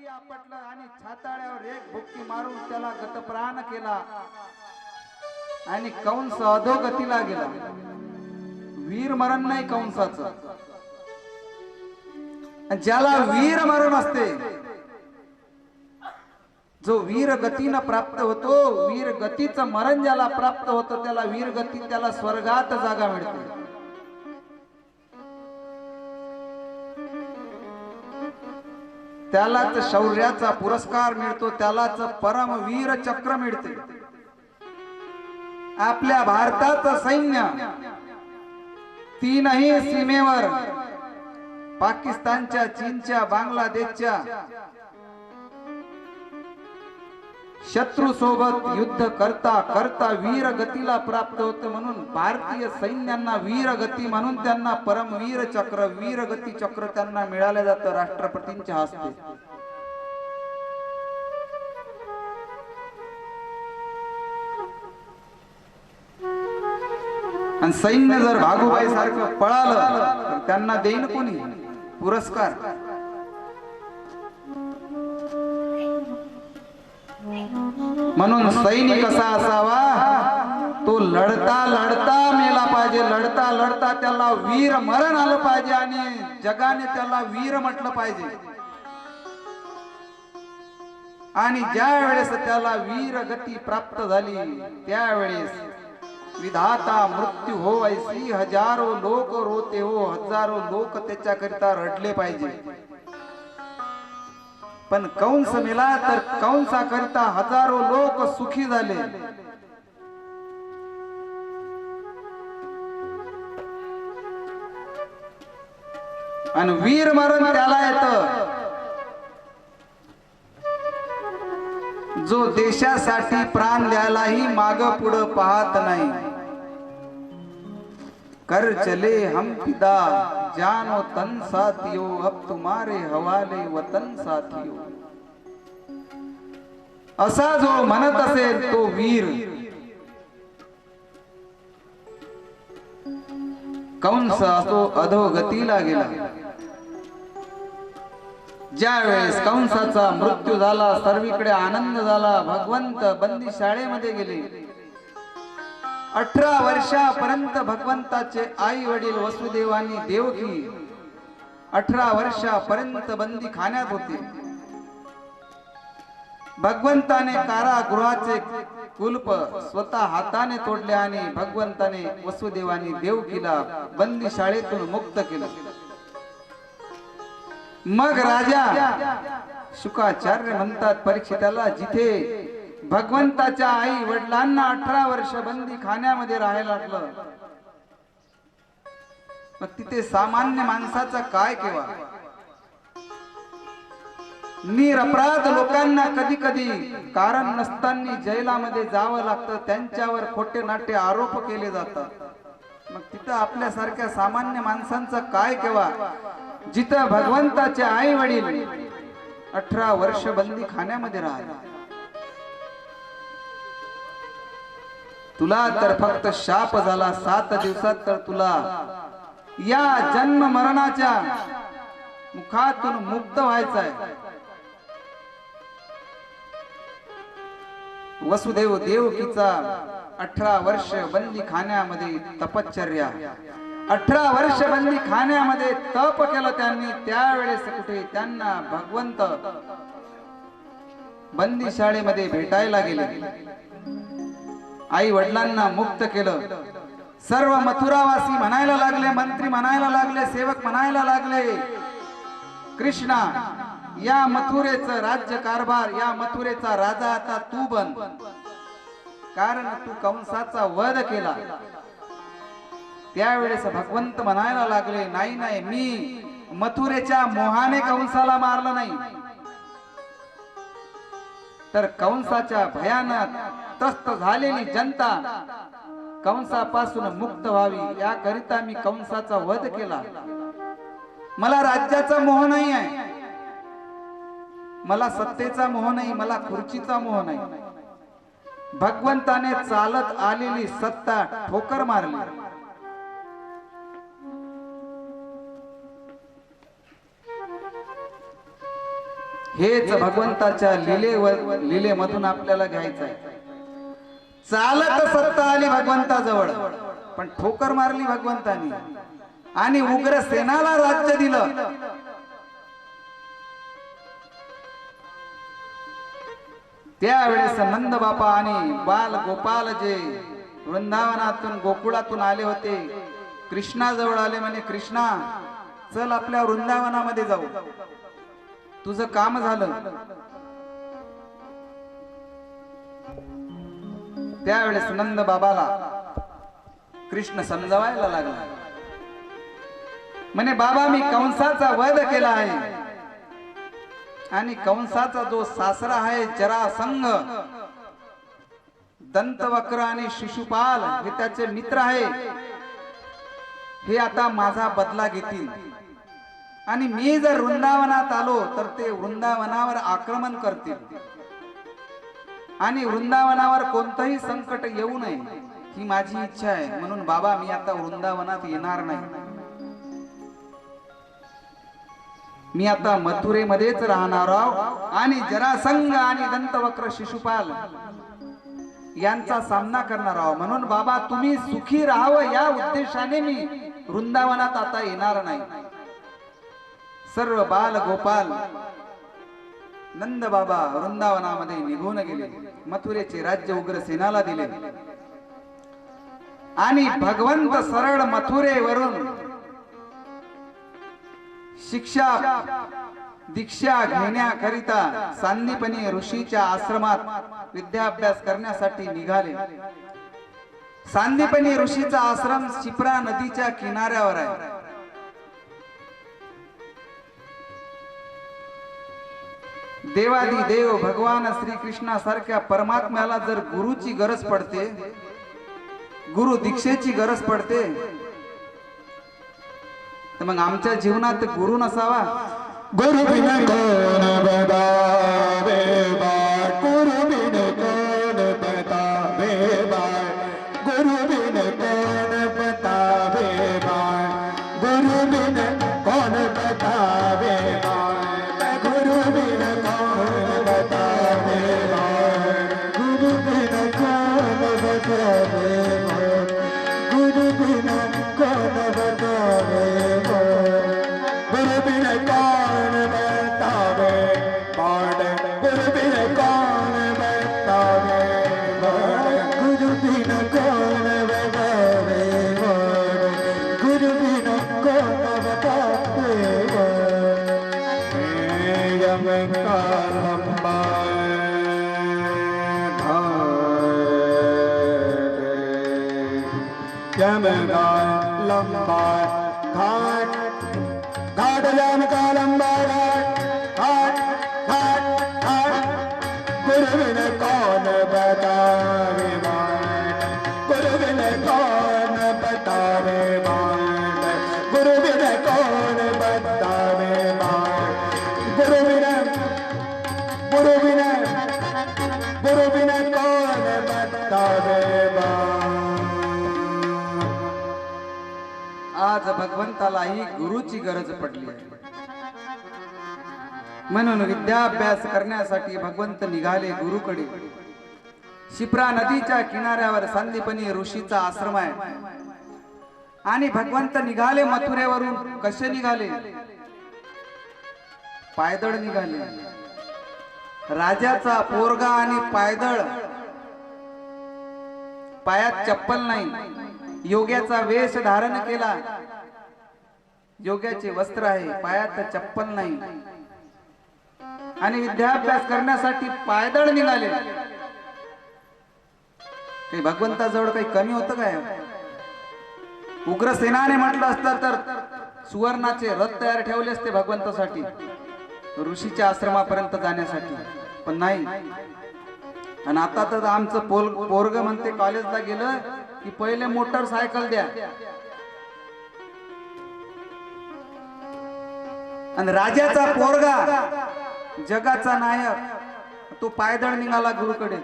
खाली आपटलं आणि छाताळ्यावर एक भुक्की मारून त्याला गतप्राण केला. आणि कंस अधोगतीला गेला. वीर मरण नाही कंसाच. ज्याला वीर मरण असते जो वीर गतीनं प्राप्त होतो वीर गतीचं मरण ज्याला प्राप्त होतं त्याला वीर गती त्याला स्वर्गात जागा मिळते. त्यालाच शौर्याचा पुरस्कार मिळतो त्यालाच परमवीर चक्र मिळते. आपल्या भारताचं सैन्य तीनही सीमेवर पाकिस्तानच्या चीनच्या बांगलादेशच्या शत्रू सोबत युद्ध करता करता वीर गतीला प्राप्त होते म्हणून भारतीय सैन्यांना वीर गती म्हणून त्यांना परमवीर चक्र वीर गती चक्र त्यांना मिळालं जातं राष्ट्रपतींच्या हस्ते. आणि सैन्य जर भागूबाई सारखं पळालं तर त्यांना देईन कोणी? पुरस्कार. म्हणून सैनिक कसा असावा? तो लढता लढता मेला पाहिजे. लढता लढता त्याला वीर मरण आलं पाहिजे आणि जगाने त्याला वीर म्हटलं पाहिजे. आणि ज्या वेळेस त्याला वीर गती प्राप्त झाली त्यावेळेस विधाता मृत्यू हो ऐसी हजारो लोक रोते हो हजारो लोक त्याच्याकरिता रडले पाहिजे. पण कंस मिला तर कंसाकरिता हजारो लोक सुखी झाले. आणि वीर मरण त्याला येत. जो देशासाठी प्राण द्यायलाही माग पुढं पाहत नाही. कर चले हम फिदा जानो तन साथियो अब तुम्हारे हवाले वतन साथियो। असा जो म्हणत असेल तो वीर। कंस असो अधोगतीला गेला ज्यावेळेस कंसाचा मृत्यू झाला सर्वीकडे आनंद झाला भगवंत बंदी शाळेमध्ये गेले। अठरा वर्षापर्यंत भगवंताचे आई वडील वसुदेवानी देवकी. अठरा वर्षापर्यंत बंदी खाण्यात होते. भगवंताने कारागृहाचे कुलप स्वतः हाताने तोडले आणि भगवंताने वसुदेवानी देवकीला बंदी शाळेतून मुक्त केलं. मग राजा शुकाचार्य म्हणतात परीक्षिताला जिथे भगवंताच्या आई वडिलांना अठरा वर्ष बंदी खाण्यामध्ये राहायला लागलं. मग तिथे सामान्य माणसाचा काय केव्हा? निरपराध लोकांना कधी कधी कारण नसताना जैलामध्ये जावं लागतं त्यांच्यावर खोटे नाटे आरोप केले जातात. मग तिथं आपल्यासारख्या सामान्य माणसांचा काय केव्हा? जिथं भगवंताचे आई वडील अठरा वर्ष बंदी खाण्यामध्ये राहतात तुला तर फक्त शाप झाला सात दिवसात तर तुला. या जन्म मरणाच्या मुखातून मुक्त व्हायचंय. वसुदेव देवकीचा अठरा वर्ष बंदी खाण्यामध्ये तपश्चर्या. अठरा वर्ष बंदी खाण्यामध्ये तप केलं त्यांनी त्यावेळेस कुठे त्यांना भगवंत बंदी शाळेमध्ये भेटायला गेले. आई वडिलांना मुक्त केलं. सर्व मथुरावासी म्हणायला लागले मंत्री म्हणायला लागले सेवक म्हणायला लागले कृष्णा या मथुरेचं राज्य कारभार या मथुरेचा राजा आता तू बन. कारण तू कंसाचा वध केला. त्यावेळेस भगवंत म्हणायला लागले नाही नाही मी मथुरेच्या मोहाने कंसाला मारलं नाही. तर कंसाच्या भयानक त्रस्त झालेली जनता कंसापासून मुक्त व्हावी याकरिता मी कंसाचा वध केला. मला राज्याचा मोह नाही आहे. मला सत्तेचा मोह नाही मला खुर्चीचा मोह नाही. भगवंताने चालत आलेली सत्ता ठोकर मारली. हेच भगवंताच्या लीलेवर लीलेमधून आपल्याला घ्यायचं आहे. चालत सत्ता आली भगवंताजवळ. पण ठोकर मारली भगवंतानी. आणि उग्र सेनाला राज्य दिलं. त्यावेळेस नंद बापा आणि बाल गोपाल जे वृंदावनातून गोकुळातून आले होते कृष्णाजवळ आले म्हणे कृष्णा चल आपल्या वृंदावनामध्ये जाऊ. तुझं काम झालं. त्यावेळेस नंद बाबाला कृष्ण समजावायला लागला. म्हणे बाबा मी कंसाचा वध केला आहे. आणि कंसाचा जो सासरा आहे जरासंघ दंतवक्र आणि शिशुपाल हे त्याचे मित्र आहे. हे आता माझा बदला घेतील. आणि मी जर वृंदावनात आलो तर ते वृंदावनावर आक्रमण करतील. आणि वृंदावनावर कोणतंही संकट येऊ नये ही माझी इच्छा आहे. म्हणून बाबा मी आता वृंदावनात येणार नाही. मी आता मथुरेमध्येच राहणार आहो. आणि जरासंग आणि दंतवक्र शिशुपाल यांचा सामना करणार आहोत म्हणून बाबा तुम्ही सुखी राहावं या उद्देशाने मी वृंदावनात आता येणार नाही. सर्व बाल गोपाल. नंद बाबा वृंदावनामध्ये निघून गेले. मथुरेचे राज्य उग्रसेनाला दिले. आणि भगवंत सरळ मथुरेवरून शिक्षा दीक्षा घेण्याकरिता सांदीपनी ऋषीच्या आश्रमात विद्याभ्यास करण्यासाठी निघाले. सांदीपनी ऋषीचा आश्रम शिप्रा नदीच्या किनाऱ्यावर आहे. देवादी देव भगवान श्री कृष्णासारख्या परमात्म्याला जर गुरुची गरज पडते गुरु दीक्षेची गरज पडते तर मग आमच्या जीवनात गुरु नसावा? गुरु भगवंतालाही गुरुची गरज पडली. म्हणून विद्याभ्यास करण्यासाठी भगवंत निघाले गुरुकडे. शिप्रा नदीच्या किनाऱ्यावर संदीपनी ऋषीचा आश्रम आहे. आणि भगवंत निघाले मथुरेवरून कसे निघाले? पायदळ निघाले. राजाचा पोरगा आणि पायदळ. पायात चप्पल नाही. योग्याचा वेश धारण केला. योग्याचे वस्त्र आहे पायात चप्पल नाही. आणि विद्याभ्यास करण्यासाठी पायदळ निघाले. काही भगवंताजवळ काही कमी होतं काय? उग्रसेनाने म्हटलं असतं तर सुवर्णाचे रथ तयार ठेवले असते भगवंतासाठी ऋषीच्या आश्रमापर्यंत जाण्यासाठी. पण नाही. आणि आता तर आमचं पोल पोरग म्हणते कॉलेजला गेलं की पहिले मोटरसायकल द्या. आणि राजाचा पोरगा जगाचा नायक तो पायदळ निघाला गुरुकडे.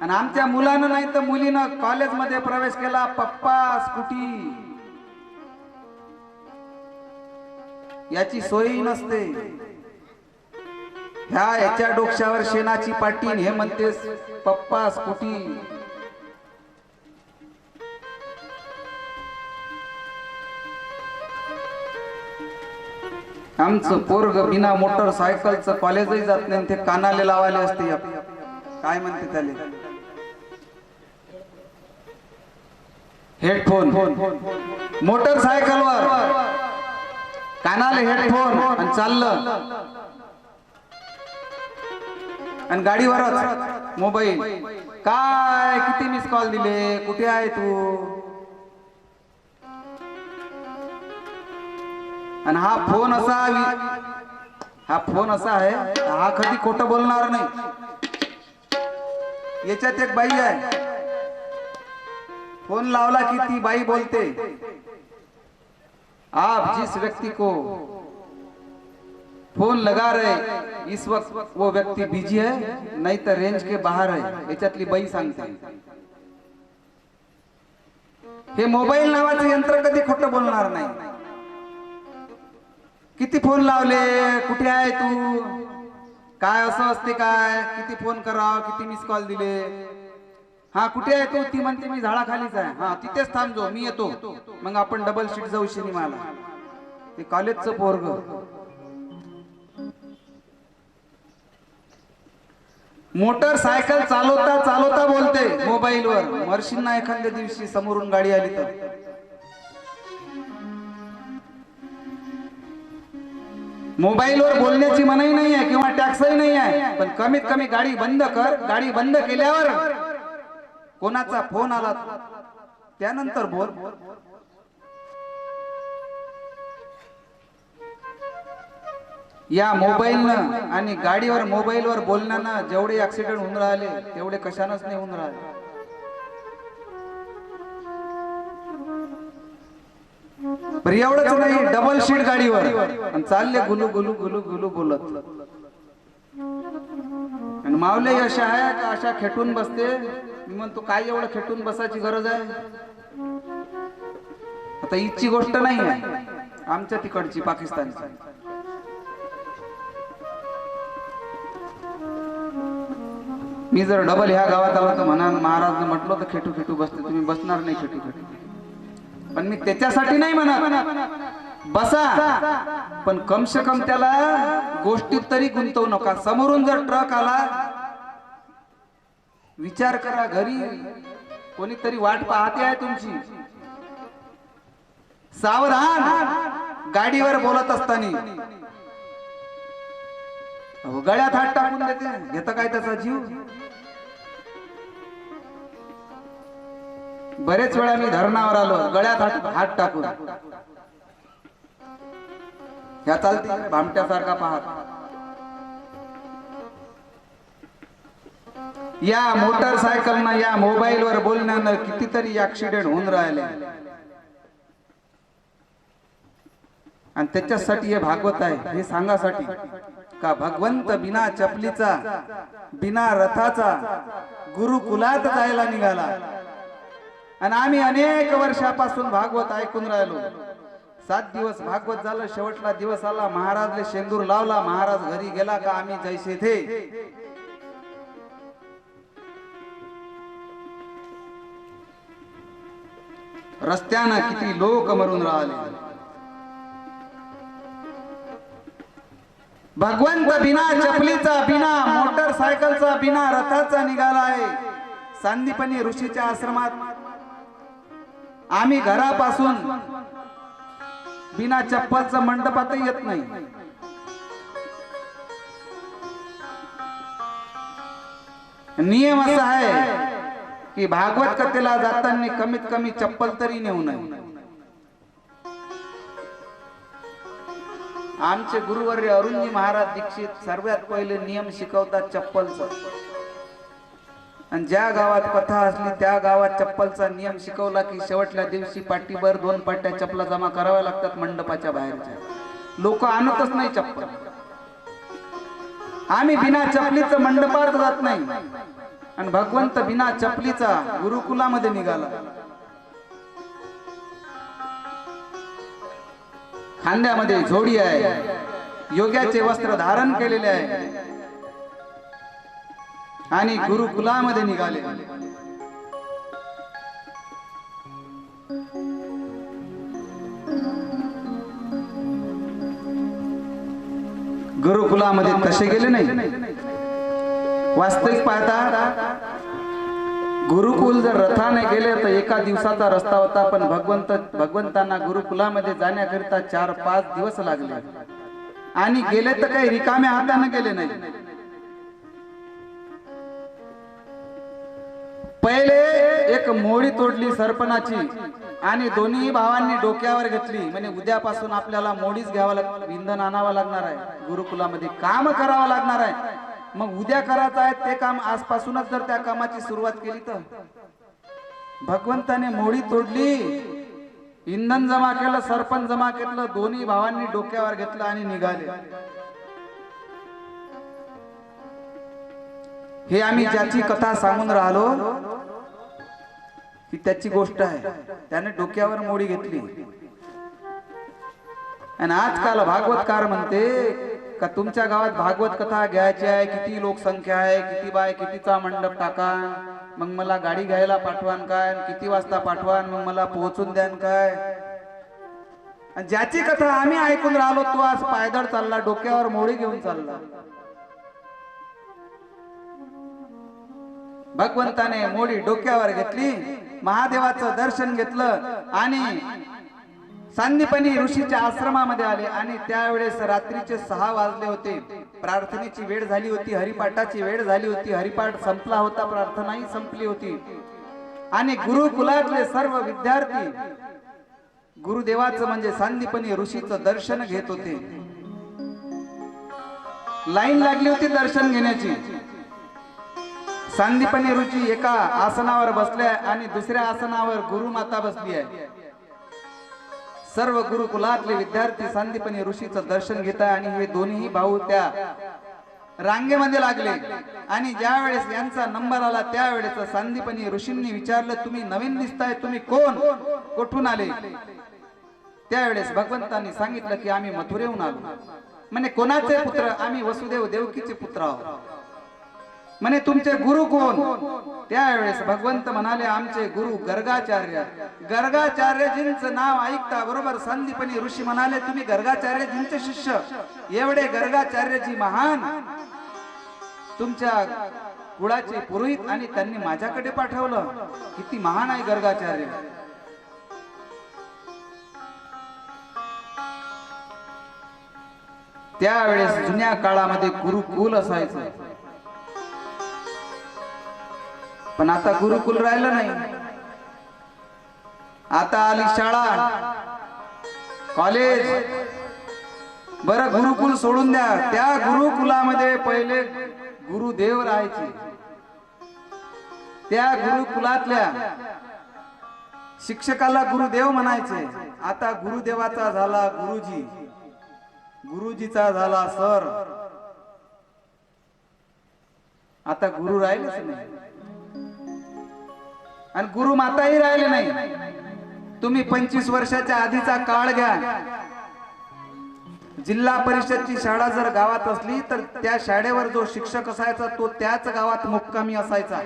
आणि आमच्या मुलानं नाही तर मुलीनं कॉलेजमध्ये प्रवेश केला पप्पा स्कूटी. याची सोयी नसते. ह्या याच्या डोक्यावर शेणाची पाटीन हे म्हणतेस पप्पा स्कूटी. आमचं पोरग बिना मोटरसायकलचं कॉलेजही जात नाही आणि ते कानाले लावायला असते. काय म्हणते त्याले? हेडफोन मोटरसायकलवर. कानाले हेडफोन आणि चाललं. आणि गाडीवरच मोबाईल. काय किती मिस कॉल दिले? कुठे आहे तू? आणि हा फोन असा हा फोन असा आहे हा कधी खोटं बोलणार नाही. याच्यात एक बाई आहे. फोन लावला की ती बाई बोलते आप जिस व्यक्ति को फोन लगा रहे इस वक्त वो व्यक्ति बिजी है नहीं तर रेंज के बाहर है याच्यातली बाई सांगते. हे मोबाईल नावाचं यंत्र कधी खोटं बोलणार नाही. किती फोन लावले? कुठे आहे तू? काय असं असते काय? किती फोन कराव? किती मिस कॉल दिले? हा कुठे आहे तू? ती म्हणते मी झाडाखालीच आहे. हा तिथेच थांबजो मी येतो. मग आपण डबल सीट जाऊ सिनेमाला. ते कॉलेजचं पोरग. मोटरसायकल चालवता चालवता बोलते मोबाईलवर. मर्शींना एखाद्या दिवशी समोरून गाडी आली तर. मोबाईलवर बोलण्याची मनाई नाही आहे किंवा टॅक्सही नाही आहे पण कमीत कमी गाडी बंद कर. गाडी बंद केल्यावर कोणाचा फोन आला त्यानंतर बोल. या मोबाईलनं आणि गाडीवर मोबाईलवर बोलण्यानं जेवढे ऍक्सिडेंट होऊन राहिले तेवढे कशानच नाही होऊन राहिले. बरं एवढंच नाही डबल सीट गाडीवर. आणि चालले गुलू गुलू गुलू गुलू बोलत. आणि मावले अशा आहे का अशा खेटून बसते? मी म्हणतो काय एवढं खेटून बसायची गरज आहे? आता इथची गोष्ट नाही आहे. आमच्या तिकडची पाकिस्तानची. मी जर डबल ह्या गावात आलो तर म्हणा महाराज म्हटलं तर खेटू खेटू बसते. तुम्ही बसणार नाही खेटू खेटू पण मी त्याच्यासाठी नाही म्हणत. बसा. पण कम से कम त्याला गोष्टीत तरी गुंतवू नका. समोरून जर ट्रक आला विचार करा घरी. कोणीतरी वाट पाहते आहे तुमची. सावधान. गाडीवर बोलत असताना. गळ्यात हात टाकून देते. घेत काय त्याचा जीव? बरेच वेळा मी धरणावर आलो गळ्यात हात हात टाकून. ह्या चालते भामट्यासारखा पाहत. या मोटरसायकलनं या मोबाईलवर बोलण्यानं कितीतरी ऍक्सिडेंट होऊन राहिले. आणि त्याच्यासाठी हे भागवत आहे हे सांगासाठी का भगवंत बिना चपलीचा बिना रथाचा गुरुकुलात जायला निघाला? आणि आम्ही अनेक वर्षापासून भागवत ऐकून राहिलो. सात दिवस भागवत झालं शेवटला दिवस आला महाराजले शेंदूर लावला महाराज घरी गेला का आम्ही जैसे थे. रस्त्यानं किती लोक मरून राहिले. भगवंत बिना चपलीचा बिना मोटरसायकलचा बिना रथाचा निघाला आहे. सांदीपणी ऋषीच्या आश्रमात आम्ही घरापासून बिना चप्पलच मंडपातही येत नाही. नियम असा आहे की भागवत कथेला जाताना कमीत कमी चप्पल तरी नेऊ नये. आमचे गुरुवर्य अरुणजी महाराज दीक्षित सर्वात पहिले नियम शिकवतात चप्पलचा. आणि ज्या गावात कथा असली त्या गावात चप्पलचा नियम शिकवला की शेवटल्या दिवशी पाठीभर दोन पाट्या चपला जमा कराव्या लागतात मंडपाच्या बाहेरच्या. लोक आणतच नाही चप्पल. आम्ही बिना चपलीचं मंडपात जात नाही. आणि भगवंत बिना चपलीचा गुरुकुलामध्ये निघाला. खांद्यामध्ये झोडी आहे. योग्याचे वस्त्र धारण केलेले आहे. आणि गुरुकुलामध्ये निघाले. गुरुकुलामध्ये तसे गेले नाही. वास्तविक पाहता गुरुकुल जर रथाने गेले तर एका दिवसाचा रस्ता होता पण भगवंत भगवंतांना गुरुकुलामध्ये जाण्याकरिता चार पाच दिवस लागले. आणि गेले तर काही रिकाम्या हाताने गेले नाही. पहिले एक मोडी तोडली सरपणाची आणि दोन्ही भावांनी डोक्यावर घेतली. म्हणजे उद्यापासून आपल्याला मोडीच घ्यावं लाग इंधन आणावं लागणार आहे. गुरुकुलामध्ये काम करावं लागणार आहे. मग उद्या करायचं आहे ते काम आजपासूनच जर त्या कामाची सुरुवात केली तर. भगवंताने मोडी तोडली. इंधन जमा केलं सरपंच जमा केलं दोन्ही भावांनी डोक्यावर घेतलं आणि निघाले. हे आम्ही ज्याची कथा सांगून राहिलो ही त्याची गोष्ट आहे. त्याने डोक्यावर मोडी घेतली. आणि आजकाल भागवतकार म्हणते का तुमच्या गावात भागवत कथा घ्यायची आहे किती लोकसंख्या आहे किती बाय कितीचा मंडप टाका मग मला गाडी घ्यायला पाठवान काय किती वाजता पाठवान मग मला पोहोचून द्यान काय? आणि ज्याची कथा आम्ही ऐकून राहिलो तो आज पायदळ चालला डोक्यावर मोडी घेऊन चालला. भगवंताने मोडी डोक्यावर घेतली महादेवाचं दर्शन घेतलं आणि सांदीपणी ऋषीच्या आश्रमामध्ये आले आणि त्यावेळेस रात्रीचे सहा वाजले होते. प्रार्थनेची वेळ झाली होती हरिपाठाची वेळ झाली होती हरिपाठ संपला होता प्रार्थनाही संपली होती. आणि गुरुकुलातले सर्व विद्यार्थी गुरुदेवाचं म्हणजे सांदीपणी ऋषीचं दर्शन घेत होते. लाईन लागली होती दर्शन घेण्याची. सांदीपणी ऋषी एका आसनावर बसल्या आणि दुसऱ्या आसनावर गुरुमाता बसली आहे. सर्व गुरुकुलातले विद्यार्थी सांदीपणी ऋषीचं दर्शन घेत आहे आणि हे दोन्ही भाऊ त्या रांगेमध्ये लागले. आणि ज्या वेळेस यांचा नंबर आला त्यावेळेस सांदीपणी ऋषींनी विचारलं तुम्ही नवीन दिसताय तुम्ही कोण? कुठून आले? त्यावेळेस भगवंतांनी सांगितलं की आम्ही मथुरेहून आलो. म्हणे कोणाचे पुत्र? आम्ही वसुदेव देवकीचे पुत्र आहोत. म्हणे तुमचे गुरु कोण? त्यावेळेस भगवंत म्हणाले आमचे गुरु गर्गाचार्य. गर्गाचार्यजींचं नाव ऐकता बरोबर संदीपनी ऋषी म्हणाले तुम्ही गर्गाचार्यजींचे शिष्य. एवढे गर्गाचार्यजी महान. तुमच्या कुळाचे पुरोहित आणि त्यांनी माझ्याकडे पाठवलं. किती महान आहे गर्गाचार्य. त्यावेळेस जुन्या काळामध्ये गुरुकुल असायचं. पण आता गुरुकुल राहिलं नाही. आता आली शाळा. कॉलेज. बर गुरुकुल सोडून द्या. त्या गुरुकुलामध्ये पहिले गुरुदेव राहायचे. त्या गुरुकुलातल्या शिक्षकाला गुरुदेव म्हणायचे. आता गुरुदेवाचा झाला गुरुजी. गुरुजीचा झाला सर. आता गुरु राहिलेच नाही. आणि गुरु माताही राहिले नाही. तुम्ही पंचवीस वर्षाच्या आधीचा काळ घ्या. जिल्हा परिषदची शाळा जर गावात असली तर त्या शाळेवर जो शिक्षक असायचा तो त्याच गावात मुक्कामी असायचा.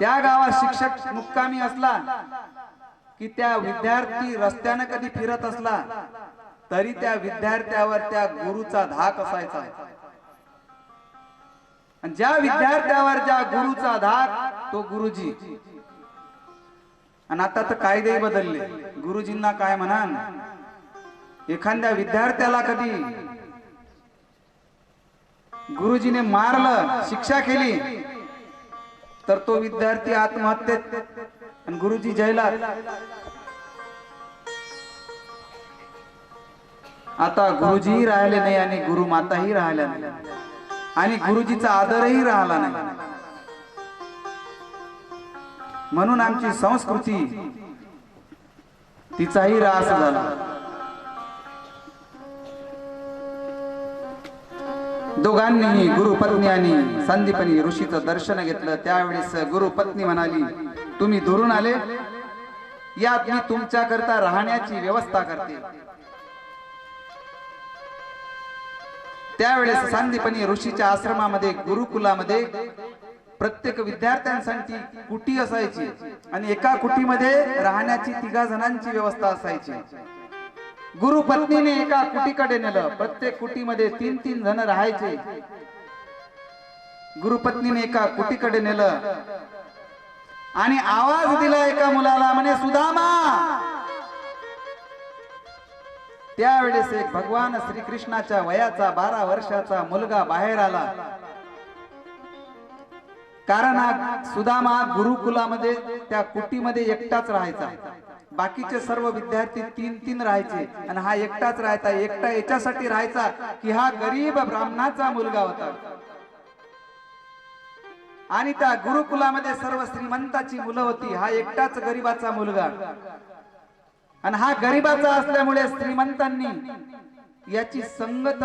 त्या गावात शिक्षक मुक्कामी असला की त्या विद्यार्थी रस्त्यानं कधी फिरत असला तरी त्या विद्यार्थ्यावर त्या गुरुचा धाक असायचा. ज्या विद्यार्थ्यावर ज्या गुरुचा धाक तो गुरुजी. आणि आता तर कायदेही बदलले. गुरुजींना काय म्हणान? एखाद्या विद्यार्थ्याला कधी गुरुजीने मारलं शिक्षा केली तर तो विद्यार्थी आत्महत्येत आणि गुरुजी जैलात. आता गुरुजीही राहिले नाही आणि गुरु माताही राहिल्या नाही. आणि गुरुजीचा आदरही राहिला नाही. म्हणून आमची संस्कृती तिचाही रास झाला. दोघांनीही गुरुपत्नी आणि संदीपनी ऋषीचं दर्शन घेतलं. त्यावेळेस गुरुपत्नी म्हणाली तुम्ही दुरून आले? यात मी तुमच्याकरता राहण्याची व्यवस्था करते. त्यावेळेस सांदीपणी ऋषीच्या आश्रमामध्ये गुरुकुलामध्ये प्रत्येक विद्यार्थ्यांसाठी कुटी असायची आणि एका कुटीमध्ये राहण्याची तिघा जणांची व्यवस्था असायची. गुरु पत्नीने एका कुटीकडे नेलं. प्रत्येक कुटीमध्ये तीन तीन जण राहायचे. गुरुपत्नीने एका कुटीकडे नेलं. आणि आवाज दिला एका मुलाला म्हणे सुदामा त्यावेळेस एक भगवान श्रीकृष्णाच्या वयाचा बारा वर्षाचा मुलगा बाहेर आला. कारण हा सुदामा गुरुकुलामध्ये त्या कुटीमध्ये एकटाच राहायचा. बाकीचे सर्व विद्यार्थी तीन तीन राहायचे आणि हा एकटाच राहायचा. एकटा याच्यासाठी राहायचा की हा गरीब ब्राह्मणाचा मुलगा होता. आणि त्या गुरुकुलामध्ये सर्व श्रीमंताची मुलं होती. हा एकटाच गरीबाचा मुलगा. आणि हा गरीबाचा असल्यामुळे श्रीमंतांनी याची संगत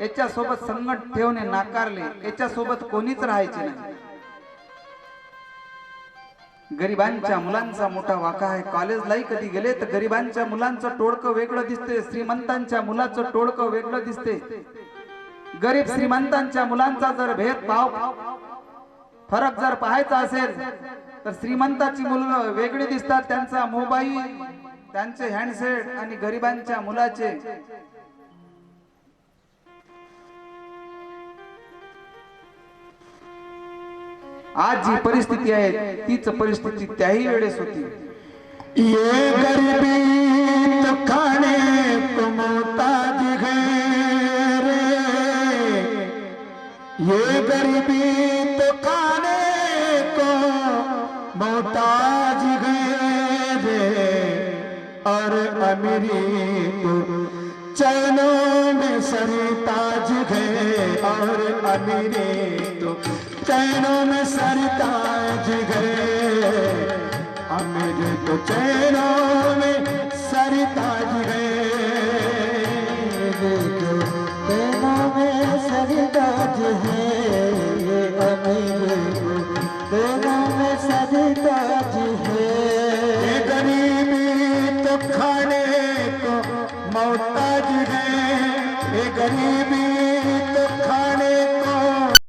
याच्या सोबत संगत ठेवणे नाकारले. याच्या सोबत कोणीच राहायचे नाही. गरिबांच्या मुलांचा मोठा वाका आहे. कॉलेजलाही कधी गेले तर गरिबांच्या मुलांचं टोळकं वेगळं दिसते. श्रीमंतांच्या मुलाचं टोळकं वेगळं दिसते. गरीब श्रीमंतांच्या मुलांचा जर भेदभाव फरक जर पाहायचा असेल तर श्रीमंताची मुलं वेगळी दिसतात. त्यांचा मोबाईल त्यांचे हँडसेट आणि गरिबांच्या मुलाचे. आज जी परिस्थिती आहे तीच परिस्थिती त्याही वेळेस होती. ये गरिबी तो खाने को है रे. ये गरिबी अमीरी चैनों में सरताज है और अमीरी तो चैनों में सरताज है। अमीर तो चैनों में सरताज है। देखो चैनों में सरताज है। ये अमीर को चैनों में सरताज गरीबी तो खाने